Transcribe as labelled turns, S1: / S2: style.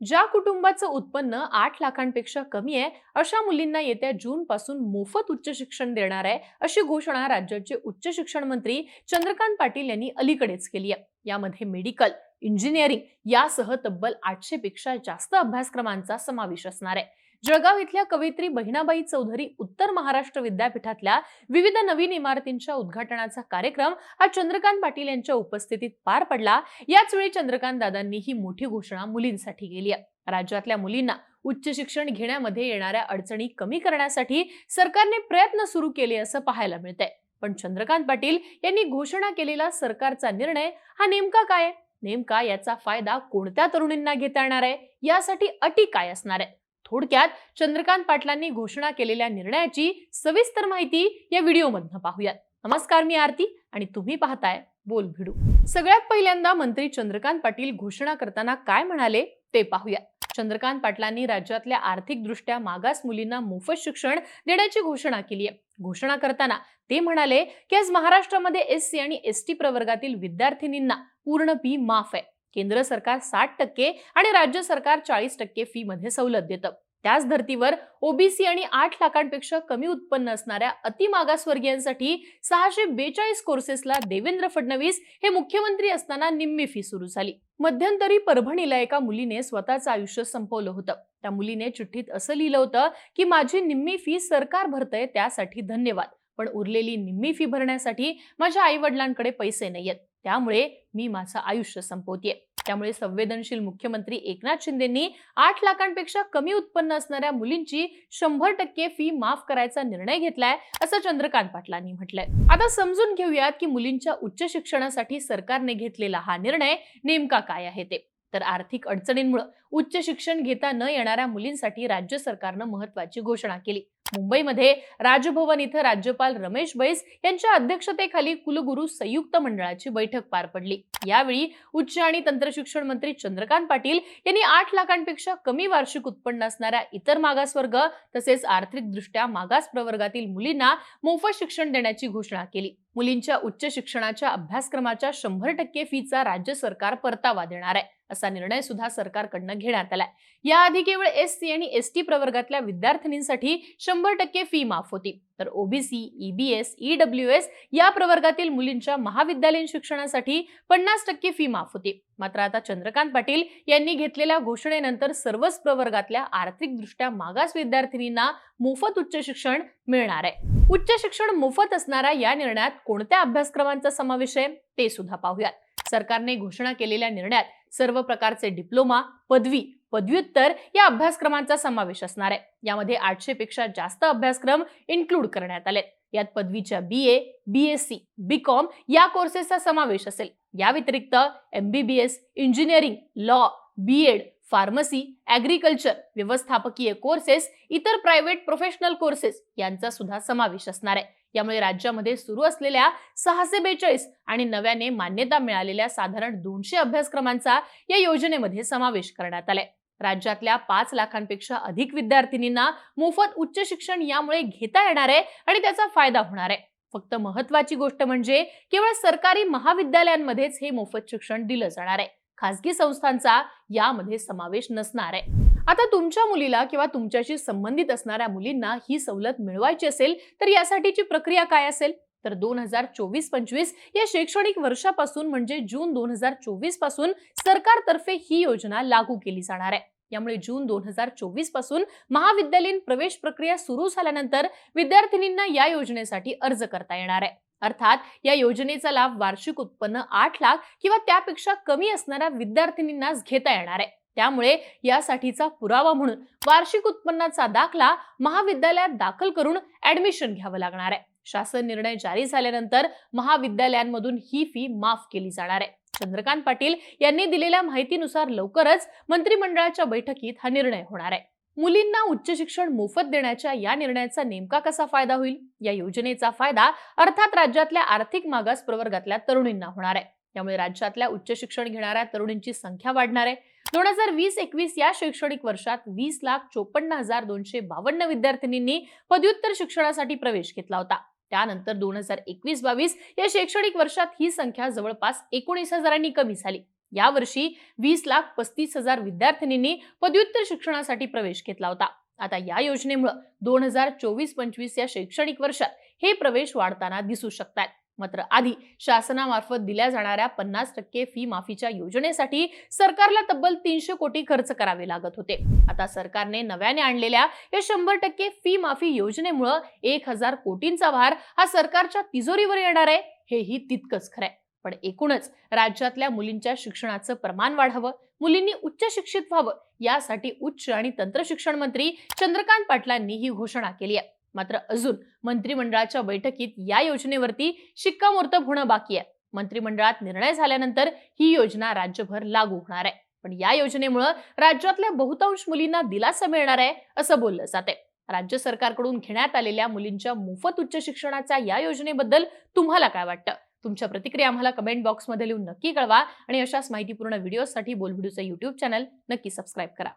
S1: ज्या कुटुंबाचं उत्पन्न आठ लाखांपेक्षा कमी आहे अशा मुलींना येत्या जून पासून मोफत उच्च शिक्षण देणार आहे अशी घोषणा राज्याचे उच्च शिक्षण मंत्री चंद्रकांत पाटील यांनी अलीकडेच केली आहे. यामध्ये मेडिकल इंजिनिअरिंग यासह तब्बल आठशे पेक्षा जास्त अभ्यासक्रमांचा समावेश असणार आहे. जळगाव इथल्या कवयित्री बहिणाबाई चौधरी उत्तर महाराष्ट्र विद्यापीठातल्या विविध नवीन इमारतींच्या उद्घाटनाचा कार्यक्रम हा चंद्रकांत पाटील यांच्या उपस्थितीत पार पडला. याच वेळी चंद्रकांत दादांनी ही मोठी घोषणा मुलींसाठी केली आहे. राज्यातल्या मुलींना उच्च शिक्षण घेण्यामध्ये येणाऱ्या अडचणी कमी करण्यासाठी सरकारने प्रयत्न सुरू केले असं पाहायला मिळतंय. पण चंद्रकांत पाटील यांनी घोषणा केलेला सरकारचा निर्णय हा नेमका काय नेमका याचा फायदा कोणत्या तरुणींना घेता येणार आहे? यासाठी अटी काय असणार आहे थोडक्यात चंद्रकांत पाटलांनी घोषणा केलेल्या निर्णयाची सविस्तर माहिती या व्हिडिओमधनं पाहूयात. नमस्कार मी आरती आणि तुम्ही पाहताय बोल भिडू. सगळ्यात पहिल्यांदा मंत्री चंद्रकांत पाटील घोषणा करताना काय म्हणाले ते पाहूया चंद्रकांत पाटलांनी राज्यातल्या आर्थिकदृष्ट्या मागास मुलींना मोफत शिक्षण देण्याची घोषणा केली आहे. घोषणा करताना ते म्हणाले की आज महाराष्ट्रामध्ये एस सी आणि एस टी प्रवर्गातील विद्यार्थिनींना पूर्ण फी माफ आहे. केंद्र सरकार साठ टक्के आणि राज्य सरकार चाळीस टक्के फी मध्ये सवलत देतं. त्याच धर्तीवर ओबीसी आणि आठ लाखांपेक्षा कमी उत्पन्न असणाऱ्या अतिमागासवर्गीयांसाठी सहाशे बेचाळीस कोर्सेसला देवेंद्र फडणवीस हे मुख्यमंत्री असताना निम्मी फी सुरू झाली. मध्यंतरी परभणीला एका मुलीने स्वतःचं आयुष्य संपवलं होतं. त्या मुलीने चिठ्ठीत असं लिहिलं होतं की माझी निम्मी फी सरकार भरतंय त्यासाठी धन्यवाद. पण उरलेली निम्मी फी भरण्यासाठी माझ्या आई वडिलांकडे पैसे नाहीयेत. त्यामुळे मी माझं आयुष्य संपवतेय. त्यामुळे संवेदनशील मुख्यमंत्री एकनाथ शिंदेंनी आठ लाखांपेक्षा कमी उत्पन्न असणाऱ्या मुलींची शंभर टक्के फी माफ करायचा निर्णय घेतलाय असं चंद्रकांत पाटलांनी म्हटलंय. आता समजून घेऊयात की मुलींच्या उच्च शिक्षणासाठी सरकारने घेतलेला हा निर्णय नेमका काय आहे ते. तर आर्थिक अडचणींमुळे उच्च शिक्षण घेता न येणाऱ्या मुलींसाठी राज्य सरकारनं महत्वाची घोषणा केली. मुंबईमध्ये राजभवन इथं राज्यपाल रमेश बैस यांच्या अध्यक्षतेखाली कुलगुरू संयुक्त मंडळाची बैठक पार पडली. यावेळी उच्च आणि तंत्रशिक्षण मंत्री चंद्रकांत पाटील यांनी आठ लाखांपेक्षा कमी वार्षिक उत्पन्न असणाऱ्या इतर मागासवर्ग तसेच आर्थिकदृष्ट्या मागास प्रवर्गातील मुलींना मोफत शिक्षण देण्याची घोषणा केली. मुलींच्या उच्च शिक्षणाच्या अभ्यासक्रमाच्या शंभर टक्के फीचा राज्य सरकार परतावा देणार आहे. असा निर्णय सुद्धा सरकारकडनं घेण्यात आलाय. याआधी केवळ एस सी आणि एस टी प्रवर्गातल्या विद्यार्थिनींसाठी शंभर टक्के फी माफ होती. तर ओबीसी ईबीएस ईडब्ल्यू एस या प्रवर्गातील मुलींच्या महाविद्यालयीन शिक्षणासाठी पन्नास टक्के फी माफ होती. मात्र आता चंद्रकांत पाटील यांनी घेतलेल्या घोषणेनंतर सर्वच प्रवर्गातल्या आर्थिकदृष्ट्या मागास विद्यार्थिनींना मोफत उच्च शिक्षण मिळणार आहे. उच्च शिक्षण मोफत असणाऱ्या या निर्णयात कोणत्या अभ्यासक्रमांचा समावेश आहे ते सुद्धा पाहूयात. सरकारने घोषणा केलेल्या निर्णयात सर्व प्रकारचे डिप्लोमा पदवी पदव्युत्तर या अभ्यासक्रमांचा समावेश असणार आहे. यामध्ये आठशे पेक्षा जास्त अभ्यासक्रम इन्क्लूड करण्यात आले यात पदवीच्या B A B S C B com या कोर्सेसचा समावेश असेल. या व्यतिरिक्त MBBS engineering law B ed pharmacy agriculture व्यवस्थापकीय कोर्सेस इतर प्रायव्हेट प्रोफेशनल कोर्सेस यांचा सुद्धा समावेश असणार आहे. यामुळे राज्यामध्ये सुरू असलेल्या सहाशे बेचाळीस आणि नव्याने मान्यता मिळालेल्या साधारण दोनशे अभ्यासक्रमांचा या योजनेमध्ये समावेश करण्यात आलाय. राज्यातल्या पाच लाखांपेक्षा अधिक विद्यार्थिनींना मोफत उच्च शिक्षण यामुळे घेता येणार आहे आणि त्याचा फायदा होणार आहे. फक्त महत्वाची गोष्ट म्हणजे केवळ सरकारी महाविद्यालयांमध्येच हे मोफत शिक्षण दिलं जाणार आहे. खासगी संस्थांचा यामध्ये समावेश नसणार आहे. आता तुमच्या मुलीला किंवा तुमच्याशी संबंधित असणाऱ्या मुलींना ही सवलत मिळवायची असेल तर यासाठीची प्रक्रिया काय असेल? तर दोन हजार चोवीस पंचवीस या शैक्षणिक वर्षापासून म्हणजे जून दोन हजार चोवीसपासून सरकारतर्फे ही योजना लागू केली जाणार आहे. यामुळे जून दोन हजार चोवीसपासून महाविद्यालयीन प्रवेश प्रक्रिया सुरू झाल्यानंतर विद्यार्थिनींना या योजनेसाठी अर्ज करता येणार आहे. अर्थात या योजनेचा लाभ वार्षिक उत्पन्न आठ लाख किंवा त्यापेक्षा कमी असणाऱ्या विद्यार्थिनींनाच घेता येणार आहे. त्यामुळे यासाठीचा पुरावा म्हणून वार्षिक उत्पन्नाचा दाखला महाविद्यालयात दाखल करून ऍडमिशन घ्यावं लागणार आहे. शासन निर्णय जारी झाल्यानंतर महाविद्यालयांमधून ही फी माफ केली जाणार आहे. चंद्रकांत पाटील यांनी दिलेल्या माहितीनुसार लवकरच मंत्रिमंडळाच्या बैठकीत हा निर्णय होणार आहे. मुलींना उच्च शिक्षण मोफत देण्याच्या या निर्णयाचा नेमका कसा फायदा होईल? या योजनेचा फायदा अर्थात राज्यातल्या आर्थिक मागास प्रवर्गातल्या तरुणींना होणार आहे. त्यामुळे राज्यातल्या उच्च शिक्षण घेणाऱ्या तरुणींची संख्या वाढणार आहे. दोन हजार वीस एकवीस या शैक्षणिक वर्षात वीस लाख चोपन्न हजार दोनशे बावन्न विद्यार्थिनींनी पदव्युत्तर शिक्षणासाठी प्रवेश घेतला होता. त्यानंतर दोन हजार एकवीस बावीस या शैक्षणिक वर्षात ही संख्या जवळपास एकोणीस हजारांनी कमी झाली. यावर्षी वीस लाख पस्तीस हजार विद्यार्थिनींनी पदव्युत्तर शिक्षणासाठी प्रवेश घेतला होता. आता या योजनेमुळे दोन हजार चोवीस पंचवीस या शैक्षणिक वर्षात हे प्रवेश वाढताना दिसू शकतात मात्र आधी शासनामार्फत दिल्या जाणाऱ्या पन्नास टक्के फी माफीच्या योजनेसाठी सरकारला तब्बल तीनशे कोटी खर्च करावे लागत होते. आता सरकारने नव्याने आणलेल्या या शंभर टक्के फी माफी योजनेमुळं एक हजार कोटींचा भार हा सरकारच्या तिजोरीवर येणार आहे हेही तितकंच खरंय. पण एकूणच राज्यातल्या मुलींच्या शिक्षणाचं प्रमाण वाढावं मुलींनी उच्च शिक्षित व्हावं यासाठी उच्च आणि तंत्र शिक्षण मंत्री चंद्रकांत पाटलांनी ही घोषणा केली आहे. मात्र अजून मंत्रिमंडळाच्या बैठकीत या योजनेवरती शिक्कामोर्तब होणं बाकी आहे. मंत्रिमंडळात निर्णय झाल्यानंतर ही योजना राज्यभर लागू होणार आहे. पण या योजनेमुळे राज्यातल्या बहुतांश मुलींना दिलासा मिळणार आहे असं बोललं जाते राज्य सरकारकडून घेण्यात आलेल्या मुलींच्या मोफत उच्च शिक्षणाच्या या योजनेबद्दल तुम्हाला काय वाटतं? तुमच्या प्रतिक्रिया आम्हाला कमेंट बॉक्समध्ये लिहून नक्की कळवा आणि अशाच माहितीपूर्ण व्हिडिओसाठी बोलभिडूचं युट्यूब चॅनल नक्की सबस्क्राईब करा.